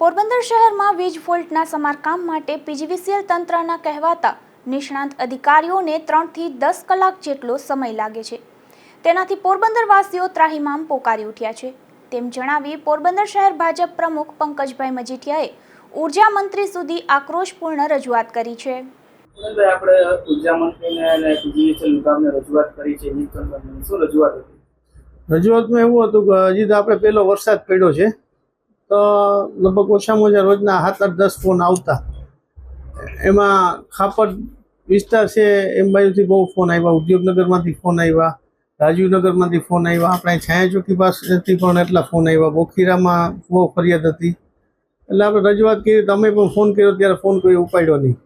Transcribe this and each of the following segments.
પોરબંદર શહેરમાં વીજ ફોલ્ટના સમારકામ માટે પીજીવીસીએલ તંત્રના કહેવાતા નિષ્ણાંત અધિકારીઓને ત્રણથી દસ કલાક જેટલો સમય લાગે છે. તેનાથી પોરબંદરવાસીઓ ત્રાહિમામ પોકારી ઉઠ્યા છે. તેમ જણાવી પોરબંદર શહેર ભાજપ પ્રમુખ પંકજભાઈ મજીઠિયાએ ઊર્જા મંત્રી સુધી આક્રોશપૂર્ણ રજૂઆત કરી છે. આપણે ઊર્જા મંત્રીને અને જીએસએલ વિભાગને રજૂઆત કરી છે. શું રજૂઆત હતી? રજૂઆતમાં એવું હતું કે હજી તો આપણે પહેલો વરસાદ પડ્યો છે. તો લગભગ ઓછામાં ઓછા રોજના સાત આઠ દસ ફોન આવતા. એમાં ખાપર વિસ્તાર છે એમ બાજુથી બહુ ફોન આવ્યા, ઉદ્યોગનગરમાંથી ફોન આવ્યા, રાજીવનગરમાંથી ફોન આવ્યા, આપણે છાયાચોકી પાસેથી પણ એટલા ફોન આવ્યા, બોખીરામાં બહુ ફરિયાદ હતી. એટલે આપણે રજૂઆત કરી, તમે પણ ફોન કર્યો ત્યારે ફોન કોઈ ઉપાડ્યો નહીં.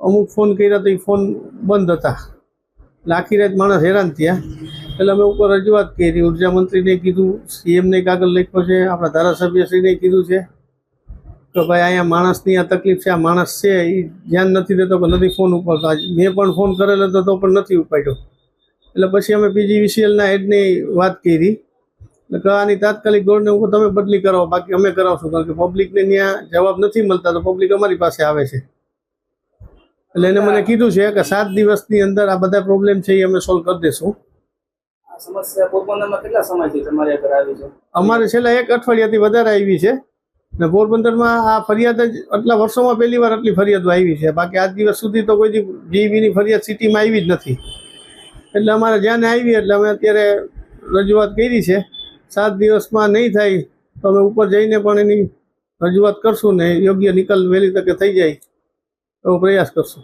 અમુક ફોન કર્યા તો એ ફોન બંધ હતા. આખી રાત માણસ હેરાન થયા. એટલે અમે ઉપર રજૂઆત કરી, ઊર્જા મંત્રીને કીધું, સીએમને કાગળ લખ્યો છે, આપણા ધારાસભ્યશ્રીને કીધું છે કે ભાઈ અહીંયા માણસની આ તકલીફ છે, આ માણસ છે એ ધ્યાન નથી દેતો કે નથી ફોન ઉપાડતો. મેં પણ ફોન કરેલો હતો, તો પણ નથી ઉપાડ્યો. એટલે પછી અમે પીજીવીસીએલના હેડની વાત કરી. એટલે આની તાત્કાલિક ધોરણે હું તમે બદલી કરાવો, બાકી અમે કરાવશું, કારણ કે પબ્લિકને ત્યાં જવાબ નથી મળતા, તો પબ્લિક અમારી પાસે આવે છે. એટલે એને મને કીધું છે કે સાત દિવસની અંદર આ બધા પ્રોબ્લેમ છે એ અમે સોલ્વ કરી દઈશું અમારે છેલ્લા એક અઠવાડિયાથી વધારે આવી છે. ને પોરબંદરમાં આ ફરિયાદ જ આટલા વર્ષોમાં પહેલી વાર આટલી ફરિયાદો આવી છે. બાકી આજ દિવસ સુધી તો કોઈ જીવીની ફરિયાદ સિટીમાં આવી જ નથી. એટલે અમારે જ્યાં આવી એટલે અમે અત્યારે રજૂઆત કરી છે. સાત દિવસમાં નહીં થાય તો અમે ઉપર જઈને પણ એની રજૂઆત કરશું ને યોગ્ય નિકાલ વહેલી તકે થઈ જાય એવો પ્રયાસ કરશું.